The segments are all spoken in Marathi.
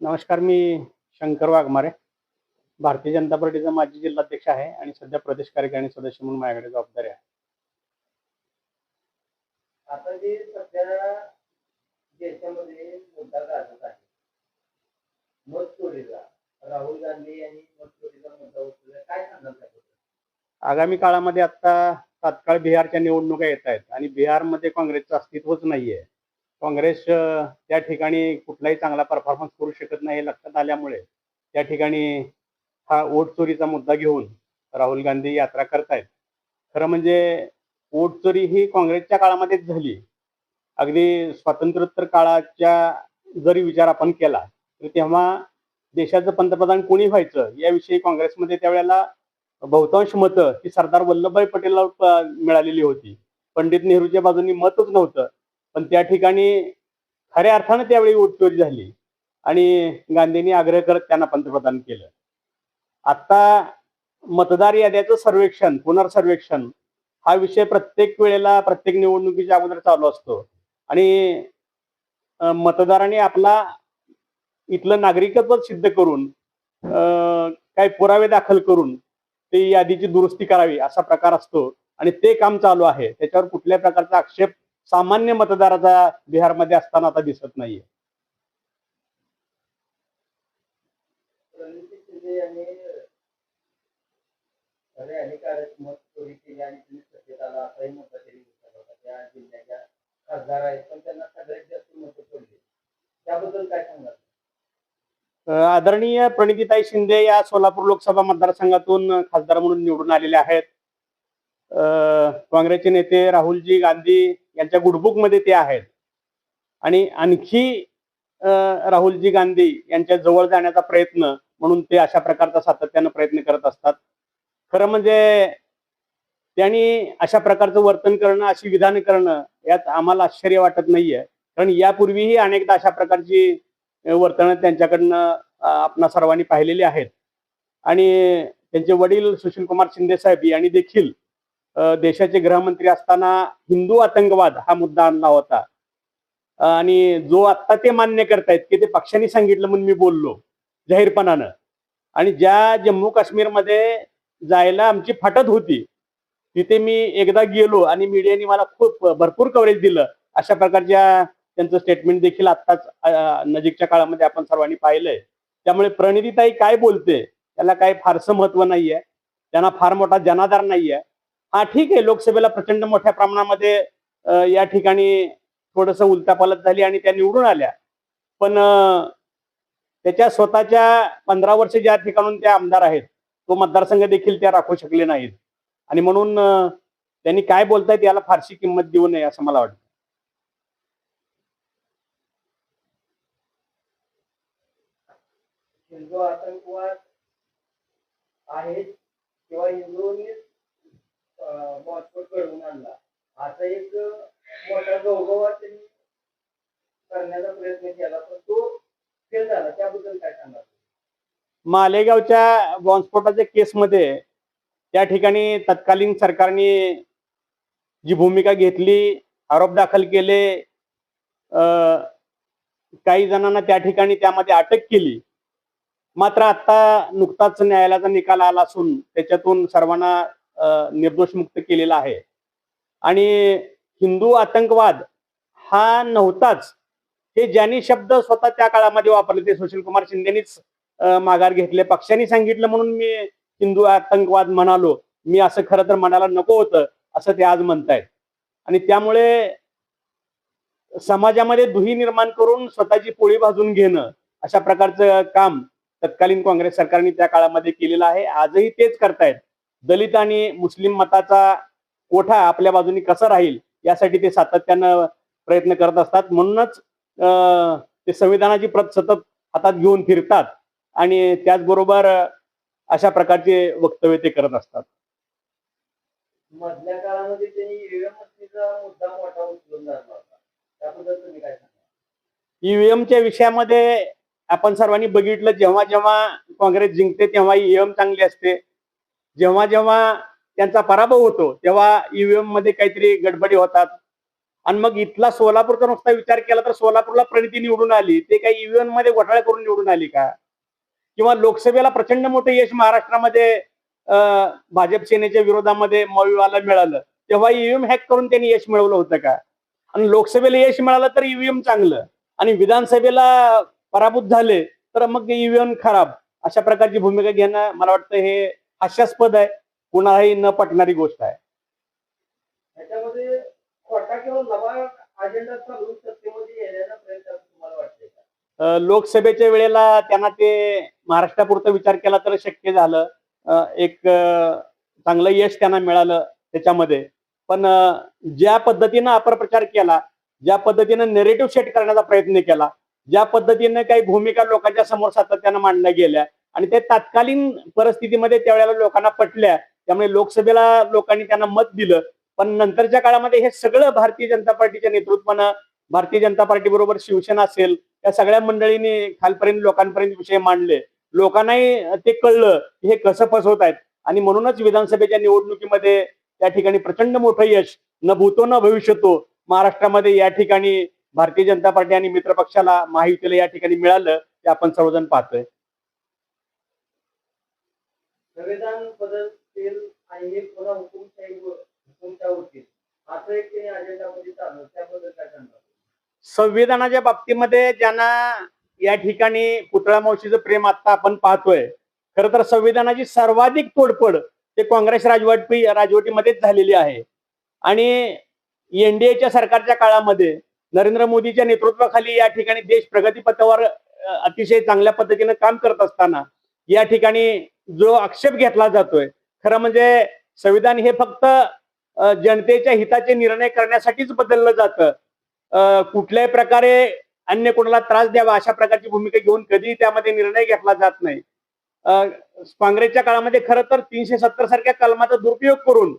नमस्कार मी शंकर वाघमारे. भारतीय जनता पार्टीचा माजी जिल्हाध्यक्ष आहे आणि सध्या प्रदेश कार्यकारिणी सदस्य म्हणून माझ्याकडे जबाबदारी आहे. आता जे सध्या देशामध्ये मुद्दा गाजत आहे मत चोरीचा राहुल गांधी यांनी मत चोरीचा मुद्दा उचलला काय सांगाल त्याबद्दल? आगामी काळामध्ये आता तात्काळ बिहारच्या निवडणुका येत आहेत आणि बिहारमध्ये काँग्रेसचं अस्तित्वच नाहीये. काँग्रेस त्या ठिकाणी कुठलाही चांगला परफॉर्मन्स करू शकत नाही हे लक्षात आल्यामुळे त्या ठिकाणी हा वोट चोरीचा मुद्दा घेऊन राहुल गांधी यात्रा करतायत. खरं म्हणजे वोट चोरी ही काँग्रेसच्या काळामध्येच झाली. अगदी स्वातंत्र्योत्तर काळाच्या जरी विचार आपण केला तर तेव्हा देशाचं पंतप्रधान कोणी व्हायचं याविषयी काँग्रेसमध्ये त्यावेळेला बहुतांश मतं ही सरदार वल्लभभाई पटेलला मिळालेली होती. पंडित नेहरूच्या बाजूनी मतच नव्हतं. पण त्या ठिकाणी खऱ्या अर्थानं त्यावेळी वोटचोरी झाली. आणि गांधींनी आग्रह करत त्यांना पंतप्रधान केलं. आता मतदार याद्याचं सर्वेक्षण पुनर्सर्वेक्षण हा विषय प्रत्येक वेळेला प्रत्येक निवडणुकीच्या अगोदर चालू असतो. आणि मतदाराने मतदारांनी आपला इथलं नागरिकत्व सिद्ध करून काही पुरावे दाखल करून ते यादीची दुरुस्ती करावी असा प्रकार असतो. आणि ते काम चालू आहे. त्याच्यावर कुठल्या प्रकारचा आक्षेप सामान्य मतदाराचा बिहारमध्ये असताना आता दिसत नाहीये. आदरणीय प्रणितीताई शिंदे या सोलापूर लोकसभा मतदारसंघातून खासदार म्हणून निवडून आलेले आहेत. काँग्रेसचे नेते राहुलजी गांधी यांच्या गुडबुकमध्ये ते आहेत. आणि आणखी राहुलजी गांधी यांच्या जवळ जाण्याचा प्रयत्न म्हणून ते अशा प्रकारचा सातत्यानं प्रयत्न करत असतात. खरं म्हणजे त्यांनी अशा प्रकारचं वर्तन करणं अशी विधानं करणं यात आम्हाला आश्चर्य वाटत नाहीये. कारण यापूर्वीही अनेकदा अशा प्रकारची वर्तन त्यांच्याकडनं आपणा सर्वांनी पाहिलेली आहेत. आणि त्यांचे वडील सुशील कुमार शिंदे साहेब यांनी देखील देशाचे गृहमंत्री असताना हिंदू आतंकवाद हा मुद्दा आणला होता. आणि जो आत्ता ते मान्य करतायत की ते पक्षांनी सांगितलं म्हणून मी बोललो जाहीरपणानं. आणि ज्या जम्मू काश्मीरमध्ये जायला आमची फाटत होती तिथे मी एकदा गेलो आणि मीडियाने मला खूप भरपूर कव्हरेज दिलं. अशा प्रकारच्या त्यांचं स्टेटमेंट देखील आत्ताच नजीकच्या काळामध्ये आपण सर्वांनी पाहिलंय. त्यामुळे प्रणितीताई काय बोलते त्याला काय फारसं महत्त्व नाहीये. त्यांना फार मोठा जनाधार नाहीये. हा ठीक आहे. लोकसभेला प्रचंड मोठ्या प्रमाणामध्ये या ठिकाणी थोडस उलतापालत झाली आणि त्या निवडून आल्या. पण त्याच्या स्वतःच्या पंधरा वर्ष ज्या ठिकाणून त्या आमदार आहेत तो मतदारसंघ देखील त्या राखू शकले नाहीत. आणि म्हणून त्यांनी काय बोलतायत याला फारशी किंमत देऊ नये असं मला वाटतं. हिंदू आतंकवाद आहेत किंवा हिंदूंनी महत्त्व घडवून आणला. असा एक मोठा गौगवा त्यांनी करण्याचा प्रयत्न केला पण तो फेल झाला. त्याबद्दल काय सांगा मालेगावच्या बॉम्बस्फोटाच्या केसमध्ये त्या ठिकाणी तत्कालीन सरकारने जी भूमिका घेतली आरोप दाखल केले काही जणांना त्या ठिकाणी त्यामध्ये अटक केली. मात्र आता नुकताच न्यायालयाचा निकाल आला असून त्याच्यातून सर्वांना निर्दोषमुक्त निर्दोष मुक्त केलेला आहे. आणि हिंदू आतंकवाद हा नव्हताच. हे ज्यांनी शब्द स्वतः त्या काळामध्ये वापरले ते सुशील कुमार शिंदेनीच माघार घेतले. पक्षांनी सांगितलं म्हणून मी हिंदू आतंकवाद म्हणालो. मी असं खरं तर म्हणायला नको होतं असं ते आज म्हणतायत. आणि त्यामुळे समाजामध्ये दुही निर्माण करून स्वतःची पोळी भाजून घेणं अशा प्रकारचं काम तत्कालीन काँग्रेस सरकारने त्या काळामध्ये केलेलं आहे. आजही तेच करतायत. दलित आणि मुस्लिम मताचा कोठा आपल्या बाजूने कसा राहील यासाठी ते सातत्यानं प्रयत्न करत असतात. म्हणूनच ते संविधानाची प्रत सतत हातात घेऊन फिरतात आणि त्याचबरोबर अशा प्रकारचे वक्तव्य ते करत असतात. मधल्या काळामध्ये त्यांनी ईव्हीएम मशीनचा मुद्दा मोठा उचलून धरला होता. त्याबद्दल तुम्ही काय सांगा ईव्हीएमच्या विषयामध्ये आपण सर्वांनी बघितलं जेव्हा जेव्हा काँग्रेस जिंकते तेव्हा ईव्हीएम चांगली असते. जेव्हा जेव्हा त्यांचा पराभव होतो तेव्हा ईव्हीएममध्ये काहीतरी गडबडी होतात. आणि मग इथला सोलापूरचा नुसता विचार केला तर सोलापूरला प्रणिती निवडून आली. ते काही ईव्हीएममध्ये घोटाळा करून निवडून आली का? किंवा लोकसभेला प्रचंड मोठं यश महाराष्ट्रामध्ये भाजप सेनेच्या विरोधामध्ये मविवाला मिळालं. तेव्हा ईव्हीएम हॅक करून त्यांनी यश मिळवलं होतं का? आणि लोकसभेला यश मिळालं तर ईव्हीएम चांगलं. आणि विधानसभेला पराभूत झाले तर मग ईव्हीएम खराब. अशा प्रकारची भूमिका घेणं मला वाटतं हे हास्यास्पद आहे कुणालाही न पटणारी गोष्ट आहे. याच्यामध्ये खोटा किंवा नवा अजेंडा चालवून सत्तेमध्ये येण्याचा प्रयत्न असं तुम्हाला वाटतंय का? अ, लोकसभेच्या वेळेला त्यांना ते महाराष्ट्रापुरतं विचार केला तर शक्य झालं. एक चांगलं यश त्यांना मिळालं त्याच्यामध्ये. पण ज्या पद्धतीनं अपप्रचार केला ज्या पद्धतीनं नेरेटिव्ह सेट करण्याचा प्रयत्न केला ज्या पद्धतीनं काही भूमिका लोकांच्या समोर सातत्यानं मांडल्या गेल्या आणि ते तात्कालीन परिस्थितीमध्ये त्यावेळेला लोकांना पटल्या. त्यामुळे लोकसभेला लोकांनी त्यांना मत दिलं. पण नंतरच्या काळामध्ये हे सगळं भारतीय जनता पार्टीच्या नेतृत्वानं भारतीय जनता पार्टी बरोबर शिवसेना असेल त्या सगळ्या मंडळींनी खालपर्यंत लोकांपर्यंत विषय मांडले. लोकांनाही ते कळलं की हे कसं फसवत आहेत. आणि म्हणूनच विधानसभेच्या निवडणुकीमध्ये त्या ठिकाणी प्रचंड मोठं यश न भूतो न भविष्यतो महाराष्ट्रामध्ये या ठिकाणी भारतीय जनता पार्टी आणि मित्रपक्षाला महायुतीला या ठिकाणी मिळालं ते आपण सर्वजण पाहतोय. संविधान बदलतील आणि हे पुन्हा हुकुमशाहीवर हुकुमशाह असं एक त्यांनी अजेंडामध्ये चालू त्याबद्दल काय सांगतात संविधानाच्या बाबतीमध्ये ज्यांना या ठिकाणी पुतळा मावशीचं प्रेम आता आपण पाहतोय खर तर संविधानाची सर्वाधिक तोडफोड ते काँग्रेस राजवटी राजवटीमध्येच झालेली आहे. आणि एनडीएच्या सरकारच्या काळामध्ये नरेंद्र मोदीच्या नेतृत्वाखाली या ठिकाणी देश प्रगतीपथावर अतिशय चांगल्या पद्धतीनं काम करत असताना या ठिकाणी जो आक्षेप घेतला जातोय खरं म्हणजे संविधान हे फक्त जनतेच्या हिताचे निर्णय करण्यासाठीच बदललं जातं. कुठल्याही प्रकारे अन्य कोणाला त्रास द्यावा अशा प्रकारची भूमिका घेऊन कधी त्यामध्ये निर्णय घेतला जात नाही. काँग्रेसच्या काळामध्ये खरं तर तीनशे सत्तर सारख्या कलमाचा दुरुपयोग करून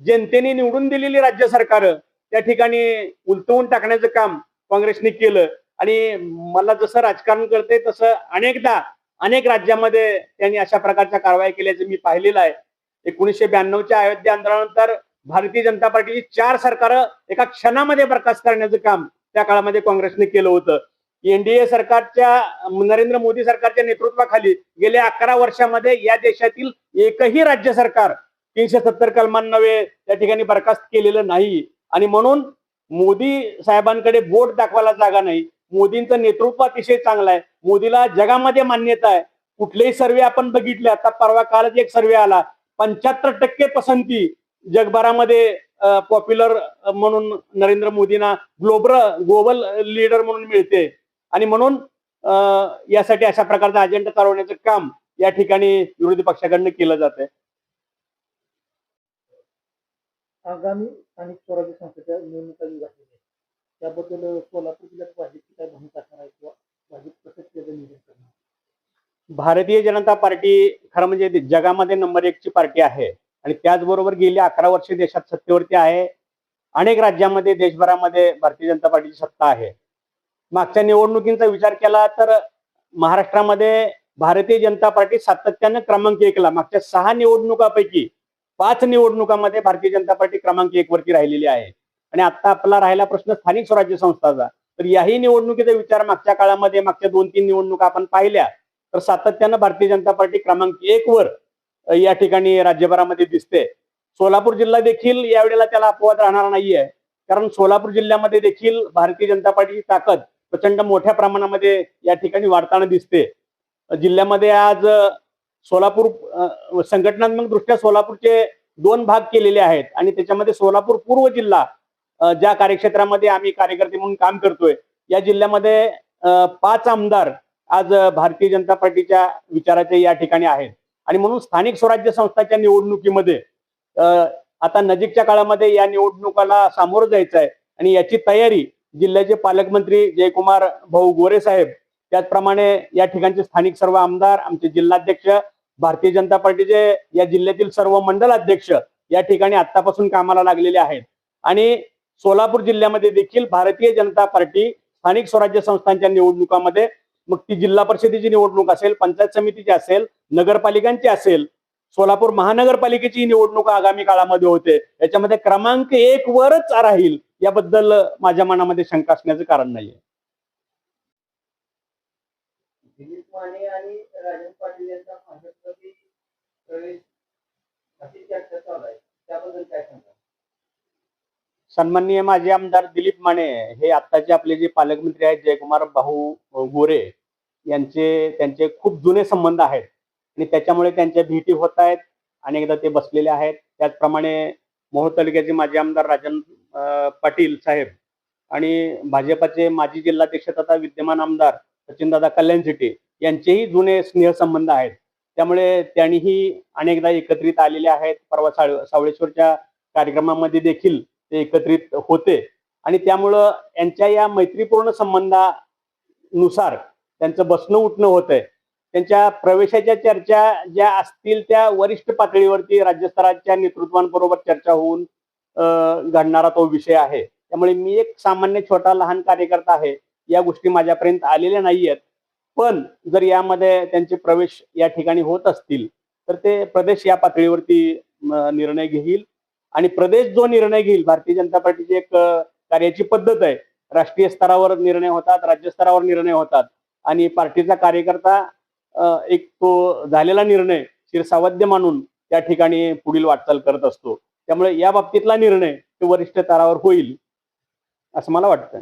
जनतेने निवडून दिलेली राज्य सरकार त्या ठिकाणी उलटवून टाकण्याचं काम काँग्रेसने केलं. आणि मला जसं राजकारण कळतंय तसं अनेकदा अनेक राज्यामध्ये त्यांनी अशा प्रकारच्या कारवाई केल्याचं मी पाहिलेलं आहे. एकोणीसशे ब्याण्णवच्या अयोध्या आंदोलनानंतर भारतीय जनता पार्टीची चार सरकार एका क्षणामध्ये बरखास्त करण्याचं काम त्या काळामध्ये काँग्रेसने केलं होतं. एनडीए सरकारच्या नरेंद्र मोदी सरकारच्या नेतृत्वाखाली गेल्या अकरा वर्षामध्ये या देशातील एकही राज्य सरकार तीनशे सत्तर कलमांनवे त्या ठिकाणी बरखास्त केलेलं नाही. आणि म्हणून मोदी साहेबांकडे बोट दाखवायला जागा नाही. मोदींचं नेतृत्व अतिशय चांगलं आहे. मोदीला जगामध्ये मान्यता आहे. कुठलेही सर्वे आपण बघितले आता परवा कालच एक सर्वे आला. पंच्याहत्तर टक्के पसंती जगभरामध्ये पॉप्युलर म्हणून नरेंद्र मोदींना ग्लोबल ग्लोबल लीडर म्हणून मिळते. आणि म्हणून यासाठी अशा प्रकारचा अजेंडा चालवण्याचं काम या ठिकाणी विरोधी पक्षाकडनं केलं जात आहे आगामी स्थानिक स्वराज्य संस्थेच्या निवडणुका त्याबद्दल सोलापूर जिल्ह्यात भाजपची काय भूमिका असणार आहे किंवा भाजप कसं त्याचं नियोजन करणार? भारतीय जनता पार्टी खरं म्हणजे जगामध्ये नंबर एक ची पार्टी आहे. आणि त्याचबरोबर गेली अकरा वर्षे देशात सत्तेवरती आहे. अनेक राज्यामध्ये देशभरामध्ये भारतीय जनता पार्टीची सत्ता आहे. मागच्या निवडणुकींचा विचार केला तर महाराष्ट्रामध्ये भारतीय जनता पार्टी सातत्यानं क्रमांक एकला. मागच्या सहा निवडणुकापैकी पाच निवडणुकामध्ये भारतीय जनता पार्टी क्रमांक एक वरती राहिलेली आहे. आणि आता आपला राहिला प्रश्न स्थानिक स्वराज्य संस्थाचा. तर याही निवडणुकीचा विचार मागच्या काळामध्ये मागच्या दोन तीन निवडणुका आपण पाहिल्या. तर सातत्यानं भारतीय जनता पार्टी क्रमांक एक वर या ठिकाणी राज्यभरामध्ये दिसते. सोलापूर जिल्हा देखील यावेळेला त्याला अपवाद राहणार नाहीये. कारण सोलापूर जिल्ह्यामध्ये देखील भारतीय जनता पार्टीची ताकद प्रचंड मोठ्या प्रमाणामध्ये या ठिकाणी वाढताना दिसते. जिल्ह्यामध्ये आज सोलापूर संघटनात्मक दृष्ट्या सोलापूरचे दोन भाग केलेले आहेत. आणि त्याच्यामध्ये सोलापूर पूर्व जिल्हा ज्या कार्यक्षेत्रामध्ये आम्ही कार्यकर्ते म्हणून काम करतोय या जिल्ह्यामध्ये पाच आमदार आज भारतीय जनता पार्टीच्या विचाराचे या ठिकाणी आहेत. आणि म्हणून स्थानिक स्वराज्य संस्थाच्या निवडणुकीमध्ये आता नजीकच्या काळामध्ये या निवडणुकाला सामोरं जायचं आहे आणि याची तयारी जिल्ह्याचे पालकमंत्री जयकुमार भाऊ गोरे साहेब त्याचप्रमाणे या ठिकाणचे स्थानिक सर्व आमदार आमचे जिल्हाध्यक्ष भारतीय जनता पार्टीचे या जिल्ह्यातील सर्व मंडल अध्यक्ष या ठिकाणी आतापासून कामाला लागलेले आहेत. आणि सोलापूर जिल्ह्यामध्ये देखील भारतीय जनता पार्टी स्थानिक स्वराज्य संस्थांच्या निवडणुकामध्ये मग ती जिल्हा परिषदेची निवडणूक असेल पंचायत समितीची असेल नगरपालिकांची असेल सोलापूर महानगरपालिकेची निवडणूक आगामी काळामध्ये होते. याच्यामध्ये क्रमांक एक वरच राहील याबद्दल माझ्या मनामध्ये शंका असण्याचं कारण नाहीये. दिलीप माने आणि सन्माननीय माजी आमदार दिलीप माने हे आत्ताचे आपले जे पालकमंत्री आहेत जयकुमार भाऊ गोरे यांचे त्यांचे खूप जुने संबंध आहेत. आणि त्याच्यामुळे त्यांच्या भेटी होत आहेत अनेकदा ते बसलेले आहेत. त्याचप्रमाणे मोहोळ तालुक्याचे माजी आमदार राजन पाटील साहेब आणि भाजपाचे माजी जिल्हाध्यक्ष तथा विद्यमान आमदार सचिनदादा कल्याण शेट्टी यांचेही जुने स्नेहसंबंध आहेत. त्यामुळे त्यांनीही अनेकदा एकत्रित आलेले आहेत. परवा सावळेश्वरच्या कार्यक्रमामध्ये देखील ते एकत्रित होते. आणि त्यामुळं यांच्या या मैत्रीपूर्ण संबंधानुसार त्यांचं बसणं उठणं होतंय. त्यांच्या प्रवेशाच्या चर्चा ज्या असतील त्या वरिष्ठ पातळीवरती राज्यस्तराच्या नेतृत्वांबरोबर चर्चा होऊन घडणारा तो विषय आहे. त्यामुळे मी एक सामान्य छोटा लहान कार्यकर्ता आहे. या गोष्टी माझ्यापर्यंत आलेल्या नाही आहेत पण जर यामध्ये त्यांचे प्रवेश या ठिकाणी होत असतील तर ते प्रदेश या पातळीवरती निर्णय घेईल. आणि प्रदेश जो निर्णय घेईल भारतीय जनता पार्टीची एक कार्याची पद्धत आहे. राष्ट्रीय स्तरावर निर्णय होतात राज्य स्तरावर निर्णय होतात. आणि पार्टीचा कार्यकर्ता एक तो झालेला निर्णय शिरसावध्य मानून त्या ठिकाणी पुढील वाटचाल करत असतो. त्यामुळे या बाबतीतला निर्णय तो वरिष्ठ स्तरावर होईल असं मला वाटतं